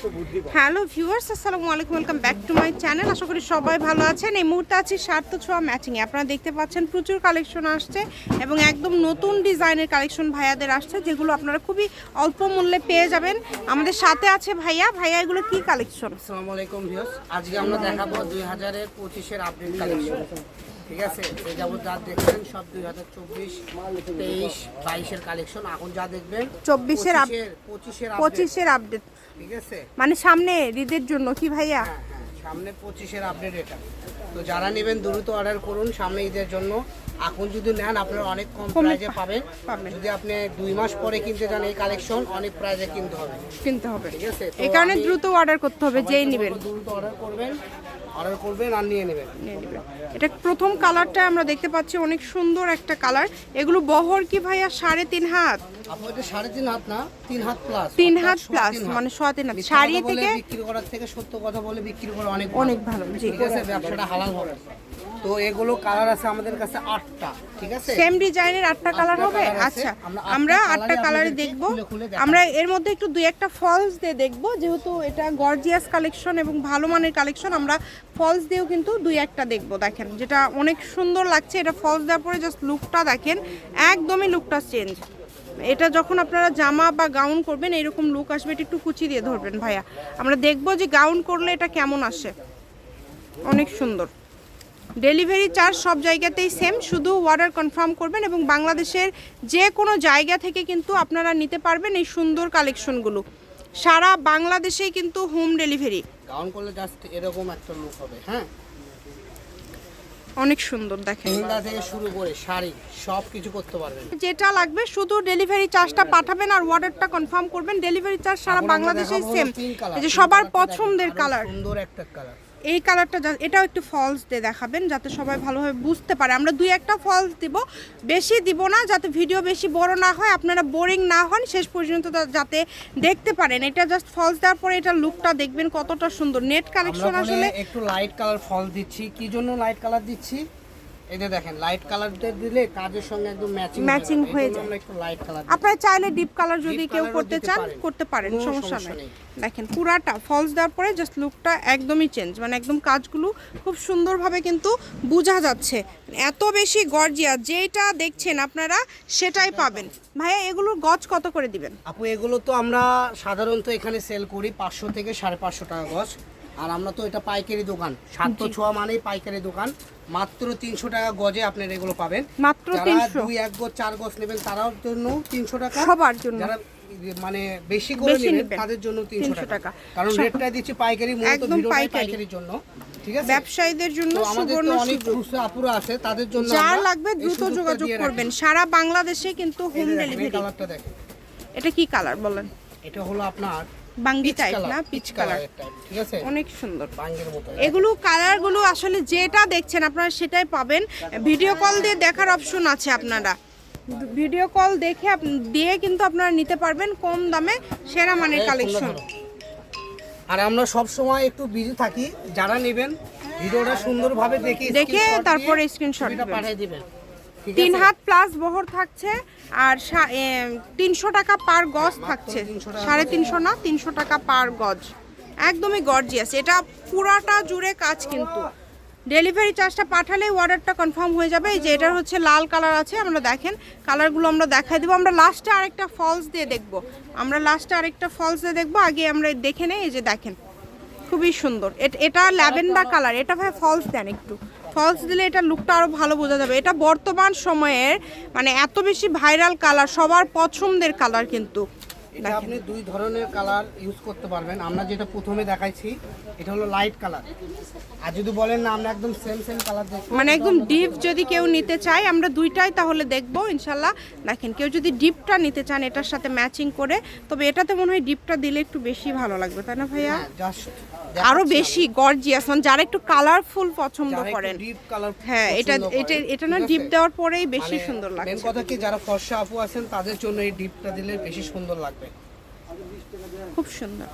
Hello viewers আসসালামু আলাইকুম welcome back to my channel. আশা করি সবাই ভালো আছেন। এই মুহূর্তে আছি সার্থ ছোঁয়া ম্যাচিংয়ে আপনারা দেখতে পাচ্ছেন প্রচুর কালেকশন আসছে এবং একদম নতুন ডিজাইনের কালেকশন ভাইয়াদের আসছে যেগুলো আপনারা খুবই অল্প মূল্যে পেয়ে যাবেন। আমাদের সাথে আছে ভাইয়া। ভাইয়া এগুলো কি কালেকশন? আসসালামু আলাইকুম ভিউস আজকে আমরা দেখাবো দুই হাজারের পঁচিশের আপডেট কালেকশন। ঠিক আছে? এই যাবত যা দেখছেন সব দুই হাজার চব্বিশ তেইশ বাইশের কালেকশন। এখন যা দেখবেন চব্বিশের পঁচিশের পঁচিশের আপডেট ঠিক আছে? মানে সামনে ঈদের জন্য কি ভাইয়া? হ্যাঁ হ্যাঁ সামনে পঁচিশের আপডেট এটা। তো যারা নেবেন দ্রুত অর্ডার করুন সামনে ঈদের জন্য। এখন যদি নেন আপনারা অনেক কম প্রাইজে পাবেন। যদি আপনি দুই মাস পরে কিনতে যান এই কালেকশন অনেক প্রাইজে কিনতে হবে। কিনতে হবে। ঠিক আছে? এই কারণে দ্রুত অর্ডার করতে হবে যেই নেবেন। দ্রুত অর্ডার করবেন অর্ডার করবেন আর নিয়ে নেবেন। নিয়ে নেবেন। এটা প্রথম কালারটা আমরা দেখতে পাচ্ছি অনেক সুন্দর একটা কালার এগুলো বহর কি ভাইয়া? সাড়ে তিন হাত। সাড়ে তিন হাত না তিন হাত প্লাস তিন হাত প্লাস মানে সোয়া তিন হাত। শাড়ি থেকে বিক্রি করার থেকে সত্য কথা বলে বিক্রি করে অনেক অনেক ভালো, ঠিক আছে ব্যবসাটা হালাল হবে। তো এগুলো কালার আছে আমাদের কাছে আটটা ঠিক আছে? সেম ডিজাইনের আটটা কালার হবে? আচ্ছা আমরা আটটা কালারে দেখাবো। আমরা এর মধ্যে একটু দুই একটা ফলস দিয়ে দেখব যেহেতু এটা গর্জিয়াস কালেকশন এবং ভালো মানের কালেকশন আমরা ফলস দিয়েও কিন্তু দুই একটা দেখব দেখেন। যেটা অনেক সুন্দর লাগছে এটা ফলস দেওয়ার পরে জাস্ট লুকটা দেখেন একদমই লুকটা চেঞ্জ এটা যখন আপনারা জামা বা গাউন করবেন, এরকম লুক আসবে, এটা একটু কুচি দিয়ে ধরবেন ভাইয়া। আমরা দেখব যে গাউন করলে এটা কেমন আসে। অনেক সুন্দর। ডেলিভারি চার্জ সব জায়গাতেই সেম শুধু অর্ডার কনফার্ম করবেন এবং বাংলাদেশের যে কোনো জায়গা থেকে কিন্তু আপনারা নিতে পারবেন এই সুন্দর কালেকশনগুলো সারা বাংলাদেশেই কিন্তু হোম ডেলিভারি গাউন করলে জাস্ট এরকম একটা লুক হবে হ্যাঁ? অনেক সুন্দর দেখেন। লেহেঙ্গা থেকে শুরু করে শাড়ি সব কিছু করতে পারবেন। যেটা লাগবে শুধু ডেলিভারি চার্জটা পাঠাবেন আর অর্ডারটা কনফার্ম করবেন। ডেলিভারি চার্জ সারা বাংলাদেশে সেম এই যে সবার পছন্দের কালার সুন্দর একটা কালার এই কালারটা এটাও একটু ফলস দিয়ে দেখাবেন যাতে সবাই ভালোভাবে বুঝতে পারে। আমরা দুই একটা ফলস দিব বেশি দিব না যাতে ভিডিও বেশি বড় না হয় আপনারা বোরিং না হন শেষ পর্যন্ত যাতে দেখতে পারেন। এটা জাস্ট ফলস দেওয়ার পরে এটা লুকটা দেখবেন কতটা সুন্দর। নেট কালেকশন আসলে একটু লাইট কালার ফলস দিচ্ছি। কি জন্য লাইট কালার দিচ্ছি? এই যে দেখেন লাইট কালার দিলে কাজের সঙ্গে একদম ম্যাচিং Matching হয়ে যায়। একটু লাইট কালার আপনারা চাইলে ডিপ কালার যদি কেউ করতে চান করতে পারেন সমস্যা নেই। দেখেন পুরাটা ফলস দেওয়ার পরে জাস্ট লুকটা একদমই চেঞ্জ মানে একদম কাজগুলো খুব সুন্দরভাবে কিন্তু বোঝা যাচ্ছে। এত বেশি গর্জিয়া যেটা দেখছেন আপনারা সেটাই পাবেন। ভাইয়া এগুলোর গজ কত করে দিবেন? আপু এগুলো তো আমরা সাধারণত এখানে সেল করি পাঁচশো থেকে সাড়ে পাঁচশো টাকা গজ। আর আমরা তো এটা পাইকারি দোকান। সাতশো ছোয়া মানেই পাইকারি দোকান। মাত্র তিনশো টাকা গজে আপনার এগুলো পাবেন। মাত্র দুই এক গজ চার গজ নেবেন তারাও জন্য তিনশো টাকা। সবার জন্য। যারা মানে বেশি করে নেবেন তাদের জন্য তিনশো টাকা। কারণ রেটটা দিচ্ছি পাইকারি মূলত পাইকারির জন্য। ঠিক আছে? ব্যবসায়ীদের জন্য সুবর্ণ আপুরা আছে তাদের জন্য যার লাগবে দ্রুত যোগাযোগ করবেন। সারা বাংলাদেশে কিন্তু হোম ডেলিভারি কালারটা দেখেন। এটা কি কালার বলেন? এটা হলো আপনার বাঙ্গি টাইপ না? পিচ কালার ঠিক আছে? অনেক সুন্দর। এগুলো কালারগুলো আসলে যেটা দেখছেন আপনারা সেটাই পাবেন। ভিডিও কল দিয়ে দেখার অপশন আছে আপনারা। ভিডিও কল দেখে দিয়ে কিন্তু আপনারা নিতে পারবেন কম দামে সেরা মানের কালেকশন আর আমরা সব সময় একটু বিজি থাকি যারা নেবেন ভিডিওটা সুন্দরভাবে দেখে দেখে তারপরে দিবেন। পাঠিয়ে দিবেন। তিন হাত প্লাস বহর থাকছে আর তিনশো টাকা পার গজ থাকছে। সাড়ে তিনশো না তিনশো টাকা পার গজ। একদমই গর্জিয়াস এটা পুরাটা জুড়ে কাজ কিন্তু। ডেলিভারি চার্জটা পাঠালে অর্ডারটা কনফার্ম হয়ে যাবে। এই যে এটা হচ্ছে লাল কালার আছে আমরা দেখেন। কালারগুলো আমরা দেখাই দেবো। আমরা লাস্টে আরেকটা ফলস দিয়ে দেখব। আমরা লাস্টে আরেকটা ফলস দিয়ে দেখব। আগে আমরা দেখে নেই এই যে দেখেন। খুবই সুন্দর। এট- ল্যাভেন্ডার কালার। এটা ভাই ফলস দেন একটু। ফলস দিলে এটা লুকটা আরও ভালো বোঝা যাবে। এটা বর্তমান সময়ের মানে এত বেশি ভাইরাল কালার সবার পছন্দের কালার কিন্তু। এটা আপনি দুই ধরনের কালার ইউজ করতে পারবেন। আমরা যেটা প্রথমে দেখাইছি এটা হলো লাইট কালার আর যদি বলেন না আমরা একদম সেম সেম কালার দেখব। মানে একদম ডিপ যদি কেউ নিতে চায় আমরা দুইটাই তাহলে দেখব ইনশাল্লাহ দেখেন কেউ যদি ডিপটা নিতে চান এটার সাথে ম্যাচিং করে তবে এটাতে মনে হয় ডিপটা দিলে একটু বেশি ভালো লাগবে তাই না ভাইয়া? জাস্ট আরও বেশি গর্জিয়াস মানে যারা একটু কালারফুল পছন্দ করেন। ডিপ কালার হ্যাঁ এটা এটা এটা না ডিপ দেওয়ার পরেই বেশি সুন্দর মেন লাগছে। কথা কি যারা ফর্সা আপু আছেন তাদের জন্য এই ডিপটা দিলে বেশি সুন্দর লাগবে। খুব সুন্দর।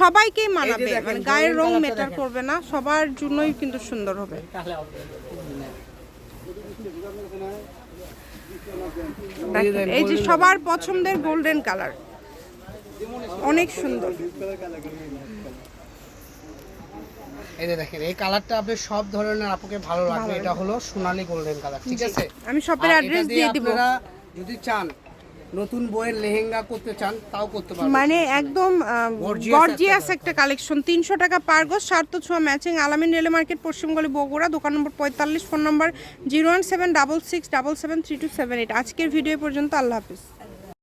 সবাইকেই মানাবে মানে গায়ের রং মেটার করবে না সবার জন্যই কিন্তু সুন্দর হবে। এই যে সবার পছন্দের গোল্ডেন কালার অনেক সুন্দর। এই যে দেখেন এই কালারটা আপনি সব ধরনের আপুকে ভালো লাগবে এটা হলো সোনালী গোল্ডেন কালার ঠিক আছে? আমি শপের অ্যাড্রেস দিয়ে দিব। আপনারা যদি চান নতুন বইয়ের লেহেঙ্গা করতে চান তাও করতে পারবেন। মানে একদম গর্জিয়াস একটা একটা কালেকশন তিনশো টাকা পার গজ সার্থ ছোঁয়া ম্যাচিং আলামিন রেলে মার্কেট পশ্চিমগলি বগুড়া দোকান নম্বর পঁয়তাল্লিশ phone number zero one seven double six double seven three two seven eight. আজকের ভিডিও পর্যন্ত আল্লাহ হাফিজ।